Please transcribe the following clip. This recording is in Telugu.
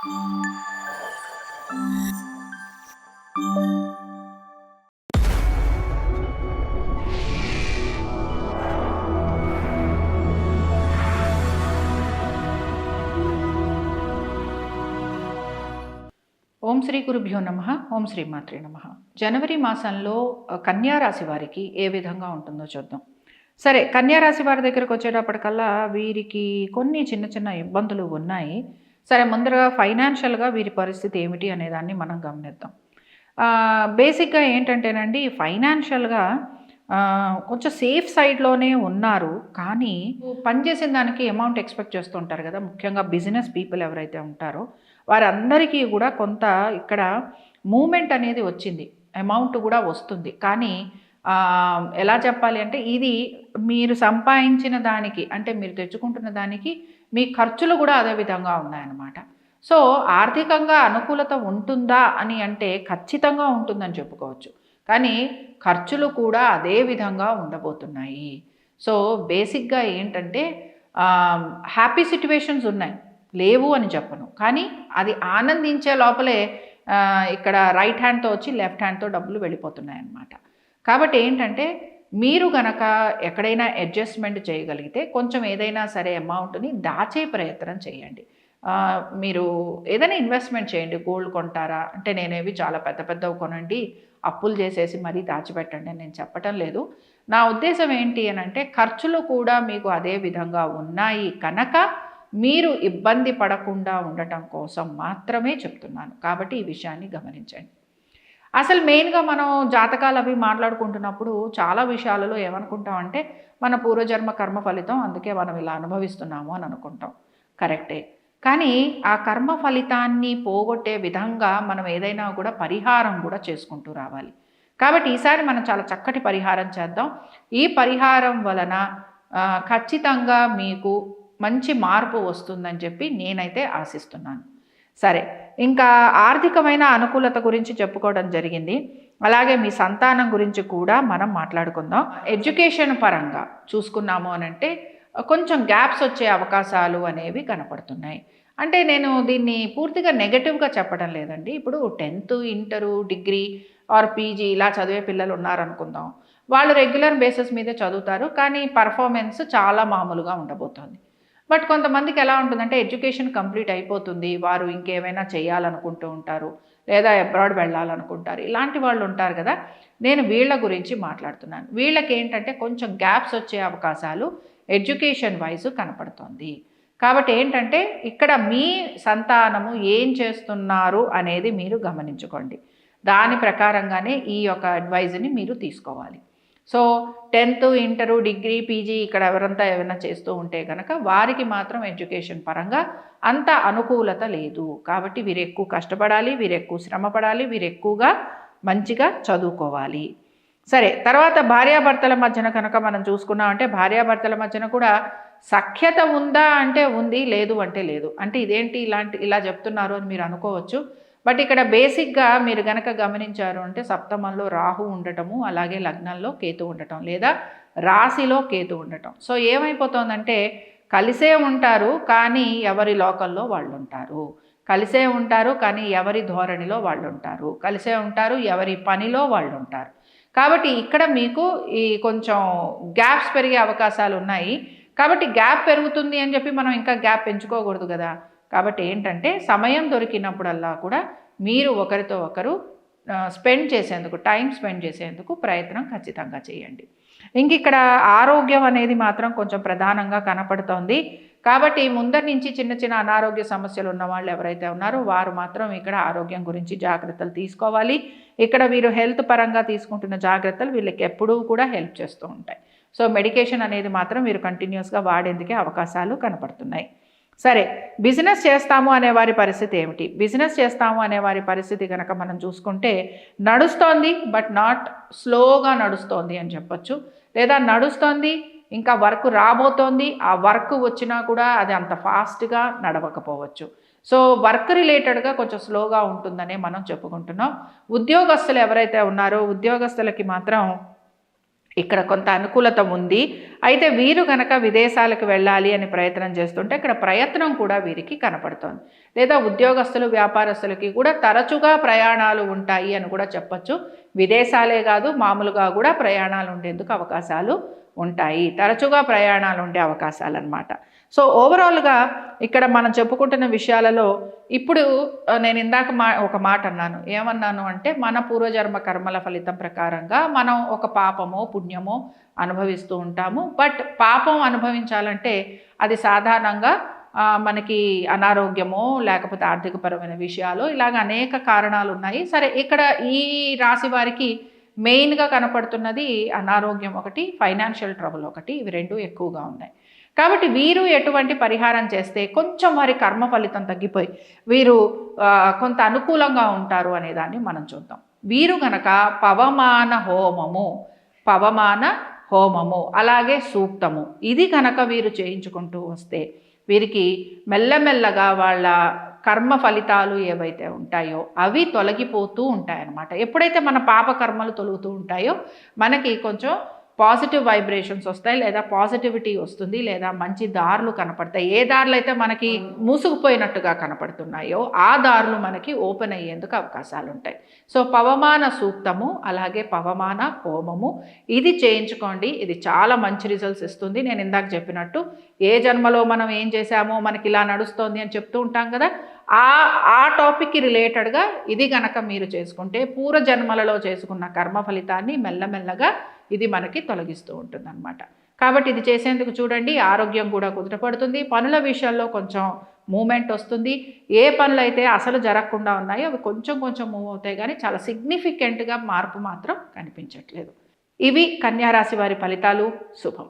ఓం శ్రీ గురుభ్యో నమ ఓం శ్రీ మాత్రే నమ. జనవరి మాసంలో కన్యారాశి వారికి ఏ విధంగా ఉంటుందో చూద్దాం. సరే కన్యారాశి వారి దగ్గరకు వచ్చేటప్పటికల్లా వీరికి కొన్ని చిన్న చిన్న ఇబ్బందులు ఉన్నాయి. సరే ముందరగా ఫైనాన్షియల్గా వీరి పరిస్థితి ఏమిటి అనేదాన్ని మనం గమనిద్దాం. బేసిక్గా ఏంటంటేనండి ఫైనాన్షియల్గా కొంచెం సేఫ్ సైడ్లోనే ఉన్నారు కానీ పనిచేసిన దానికి అమౌంట్ ఎక్స్పెక్ట్ చేస్తుంటారు కదా. ముఖ్యంగా బిజినెస్ పీపుల్ ఎవరైతే ఉంటారో వారందరికీ కూడా కొంత ఇక్కడ మూమెంట్ అనేది వచ్చింది. అమౌంట్ కూడా వస్తుంది. కానీ ఎలా చెప్పాలి అంటే ఇది మీరు సంపాదించిన దానికి అంటే మీరు తెచ్చుకుంటున్న దానికి మీ ఖర్చులు కూడా అదే విధంగా ఉన్నాయన్నమాట. సో ఆర్థికంగా అనుకూలత ఉంటుందా అని అంటే ఖచ్చితంగా ఉంటుందని చెప్పుకోవచ్చు. కానీ ఖర్చులు కూడా అదే విధంగా ఉండబోతున్నాయి. సో బేసిక్గా ఏంటంటే హ్యాపీ సిట్యువేషన్స్ ఉన్నాయి. లేవు అని చెప్పను. కానీ అది ఆనందించే లోపలే ఇక్కడ రైట్ హ్యాండ్తో వచ్చి లెఫ్ట్ హ్యాండ్తో డబ్బులు వెళ్ళిపోతున్నాయి అన్నమాట కాబట్టి ఏంటంటే మీరు గనక ఎక్కడైనా అడ్జస్ట్మెంట్ చేయగలిగితే కొంచెం ఏదైనా సరే అమౌంట్ని దాచే ప్రయత్నం చేయండి. మీరు ఏదైనా ఇన్వెస్ట్మెంట్ చేయండి. గోల్డ్ కొంటారా? అంటే నేనేవి చాలా పెద్ద పెద్దవి కొనండి. అప్పులు చేసేసి మరీ దాచిపెట్టండి అని నేను చెప్పటం లేదు. నా ఉద్దేశం ఏంటి అని అంటే ఖర్చులు కూడా మీకు అదే విధంగా ఉన్నాయి కనుక మీరు ఇబ్బంది పడకుండా ఉండటం కోసం మాత్రమే చెప్తున్నాను. కాబట్టి ఈ విషయాన్ని గమనించండి. అసలు మెయిన్గా మనం జాతకాలు అవి మాట్లాడుకుంటున్నప్పుడు చాలా విషయాలలో ఏమనుకుంటామంటే మన పూర్వజన్మ కర్మ ఫలితం అందుకే మనం ఇలా అనుభవిస్తున్నాము అని అనుకుంటాం. కరెక్టే. కానీ ఆ కర్మ ఫలితాన్ని పోగొట్టే విధంగా మనం ఏదైనా కూడా పరిహారం కూడా చేసుకుంటూ రావాలి. కాబట్టి ఈసారి మనం చాలా చక్కటి పరిహారం చేద్దాం. ఈ పరిహారం వలన ఖచ్చితంగా మీకు మంచి మార్పు వస్తుందని చెప్పి నేనైతే ఆశిస్తున్నాను. సరే ఇంకా ఆర్థికమైన అనుకూలత గురించి చెప్పుకోవడం జరిగింది. అలాగే మీ సంతానం గురించి కూడా మనం మాట్లాడుకుందాం. ఎడ్యుకేషన్ పరంగా చూసుకున్నాము అని అంటే కొంచెం గ్యాప్స్ వచ్చే అవకాశాలు అనేవి కనపడుతున్నాయి. అంటే నేను దీన్ని పూర్తిగా నెగటివ్గా చెప్పడం లేదండి. ఇప్పుడు tenth inter degree or PG ఇలా చదివే పిల్లలు ఉన్నారనుకుందాం. వాళ్ళు రెగ్యులర్ బేసిస్ మీదే చదువుతారు. కానీ పర్ఫార్మెన్స్ చాలా మామూలుగా ఉండబోతోంది. బట్ కొంతమందికి ఎలా ఉంటుందంటే ఎడ్యుకేషన్ కంప్లీట్ అయిపోతుంది. వారు ఇంకేమైనా చేయాలనుకుంటూ ఉంటారు. లేదా అబ్రాడ్ వెళ్ళాలనుకుంటారు. ఇలాంటి వాళ్ళు ఉంటారు కదా. నేను వీళ్ళ గురించి మాట్లాడుతున్నాను. వీళ్ళకి ఏంటంటే కొంచెం గ్యాప్స్ వచ్చే అవకాశాలు ఎడ్యుకేషన్ వైజ్ కనపడుతోంది. కాబట్టి ఏంటంటే ఇక్కడ మీ సంతానము ఏం చేస్తున్నారు అనేది మీరు గమనించుకోండి. దాని ప్రకారంగానే ఈ యొక్క అడ్వైజ్ని మీరు తీసుకోవాలి. So tenth inter degree PG ఇక్కడ ఎవరంతా ఏమైనా చేస్తూ ఉంటే కనుక వారికి మాత్రం ఎడ్యుకేషన్ పరంగా అంత అనుకూలత లేదు. కాబట్టి వీరు ఎక్కువ కష్టపడాలి వీరు ఎక్కువ శ్రమ పడాలి వీరు ఎక్కువగా మంచిగా చదువుకోవాలి. సరే తర్వాత భార్యాభర్తల మధ్యన కనుక మనం చూసుకున్నామంటే భార్యాభర్తల మధ్యన కూడా సఖ్యత ఉందా అంటే ఉంది లేదు అంటే లేదు. అంటే ఇదేంటి ఇలాంటి ఇలా చెప్తున్నారు అని మీరు అనుకోవచ్చు. బట్ ఇక్కడ బేసిక్గా మీరు గనక గమనించారు అంటే సప్తమంలో రాహు ఉండటము అలాగే లగ్నంలో కేతు ఉండటం లేదా రాశిలో కేతు ఉండటం. సో ఏమైపోతుందంటే కలిసే ఉంటారు కానీ ఎవరి లోకల్లో వాళ్ళు ఉంటారు కలిసే ఉంటారు కానీ ఎవరి ధోరణిలో వాళ్ళు ఉంటారు కలిసే ఉంటారు ఎవరి పనిలో వాళ్ళు ఉంటారు కాబట్టి ఇక్కడ మీకు ఈ కొంచెం గ్యాప్స్ పెరిగే అవకాశాలు ఉన్నాయి కాబట్టి గ్యాప్ పెరుగుతుంది అని చెప్పి మనం ఇంకా గ్యాప్ పెంచుకోకూడదు కదా. కాబట్టి ఏంటంటే సమయం దొరికినప్పుడల్లా కూడా మీరు ఒకరితో ఒకరు స్పెండ్ చేసేందుకు టైం స్పెండ్ చేసేందుకు ప్రయత్నం ఖచ్చితంగా చేయండి. ఇంక ఇక్కడ ఆరోగ్యం అనేది మాత్రం కొంచెం ప్రధానంగా కనపడుతోంది. కాబట్టి ముందరి నుంచి చిన్న చిన్న అనారోగ్య సమస్యలు ఉన్న వాళ్ళు ఎవరైతే ఉన్నారో వారు మాత్రం ఇక్కడ ఆరోగ్యం గురించి జాగ్రత్తలు తీసుకోవాలి. ఇక్కడ వీరు హెల్త్ పరంగా తీసుకుంటున్న జాగ్రత్తలు వీళ్ళకి ఎప్పుడూ కూడా హెల్ప్ చేస్తూ ఉంటాయి. సో మెడికేషన్ అనేది మాత్రం మీరు కంటిన్యూస్గా వాడేందుకే అవకాశాలు కనపడుతున్నాయి. సరే బిజినెస్ చేస్తాము అనే వారి పరిస్థితి ఏమిటి? బిజినెస్ చేస్తాము అనే వారి పరిస్థితి కనుక మనం చూసుకుంటే నడుస్తోంది బట్ నాట్ స్లోగా నడుస్తోంది అని చెప్పొచ్చు. లేదా నడుస్తోంది ఇంకా వర్క్ రాబోతోంది ఆ వర్క్ వచ్చినా కూడా అది అంత ఫాస్ట్గా నడవకపోవచ్చు. సో వర్క్ రిలేటెడ్గా కొంచెం స్లోగా ఉంటుందనే మనం చెప్పుకుంటున్నాం. ఉద్యోగస్తులు ఎవరైతే ఉన్నారో ఉద్యోగస్తులకి మాత్రం ఇక్కడ కొంత అనుకూలత ఉంది. అయితే వీరు గనక విదేశాలకు వెళ్ళాలి అని ప్రయత్నం చేస్తుంటే ఇక్కడ ప్రయత్నం కూడా వీరికి కనపడుతోంది. లేదా ఉద్యోగస్తులు వ్యాపారస్తులకి కూడా తరచుగా ప్రయాణాలు ఉంటాయి అని కూడా చెప్పొచ్చు. విదేశాలే కాదు మామూలుగా కూడా ప్రయాణాలు ఉండేందుకు అవకాశాలు ఉంటాయి. తరచుగా ప్రయాణాలు ఉండే అవకాశాలు అనమాట సో ఓవరాల్గా ఇక్కడ మనం చెప్పుకుంటున్న విషయాలలో ఇప్పుడు నేను ఇందాక మా ఒక మాట అన్నాను. ఏమన్నాను అంటే మన పూర్వజన్మ కర్మల ఫలితం ప్రకారంగా మనం ఒక పాపమో పుణ్యమో అనుభవిస్తూ ఉంటాము. బట్ పాపం అనుభవించాలంటే అది సాధారణంగా మనకి అనారోగ్యమో లేకపోతే ఆర్థికపరమైన విషయాలు ఇలాగ అనేక కారణాలు ఉన్నాయి సరే ఇక్కడ ఈ రాశి వారికి మెయిన్గా కనపడుతున్నది అనారోగ్యం ఒకటి ఫైనాన్షియల్ ట్రబుల్ ఒకటి ఇవి రెండు ఎక్కువగా ఉన్నాయి. కాబట్టి వీరు ఎటువంటి పరిహారం చేస్తే కొంచెం వారి కర్మ ఫలితం తగ్గిపోయి వీరు కొంత అనుకూలంగా ఉంటారు అనే దాన్ని మనం చూద్దాం. వీరు గనక పవమాన హోమము పవమాన హోమము అలాగే సూక్తము ఇది కనుక వీరు చేయించుకుంటూ వస్తే వీరికి మెల్లమెల్లగా వాళ్ళ కర్మ ఫలితాలు ఏవైతే ఉంటాయో అవి తొలగిపోతూ ఉంటాయన్నమాట. ఎప్పుడైతే మన పాప కర్మలు తొలుగుతూ ఉంటాయో మనకి కొంచెం పాజిటివ్ వైబ్రేషన్స్ వస్తాయి లేదా పాజిటివిటీ వస్తుంది లేదా మంచి దారులు కనపడతాయి. ఏ దారులు అయితే మనకి మూసుకుపోయినట్టుగా కనపడుతున్నాయో ఆ దారులు మనకి ఓపెన్ అయ్యేందుకు అవకాశాలు ఉంటాయి సో పవమాన సూక్తము అలాగే పవమాన హోమము ఇది చేయించుకోండి. ఇది చాలా మంచి రిజల్ట్స్ ఇస్తుంది. నేను ఇందాక చెప్పినట్టు ఏ జన్మలో మనం ఏం చేశామో మనకి ఇలా నడుస్తోంది అని చెప్తూ ఉంటాం కదా ఆ ఆ టాపిక్కి రిలేటెడ్గా ఇది గనక మీరు చేసుకుంటే పూర్వ జన్మలలో చేసుకున్న కర్మ ఫలితాన్ని మెల్లమెల్లగా ఇది మనకి తొలగిస్తూ ఉంటుందన్నమాట. కాబట్టి ఇది చేసేందుకు చూడండి ఆరోగ్యం కూడా కుదుటపడుతుంది పనుల విషయంలో కొంచెం మూమెంట్ వస్తుంది. ఏ పనులు అయితే అసలు జరగకుండా ఉన్నాయో అవి కొంచెం కొంచెం మూవ్ అవుతాయి కానీ చాలా సిగ్నిఫికెంట్గా మార్పు మాత్రం కనిపించట్లేదు. ఇవి కన్యారాశి వారి ఫలితాలు. శుభం.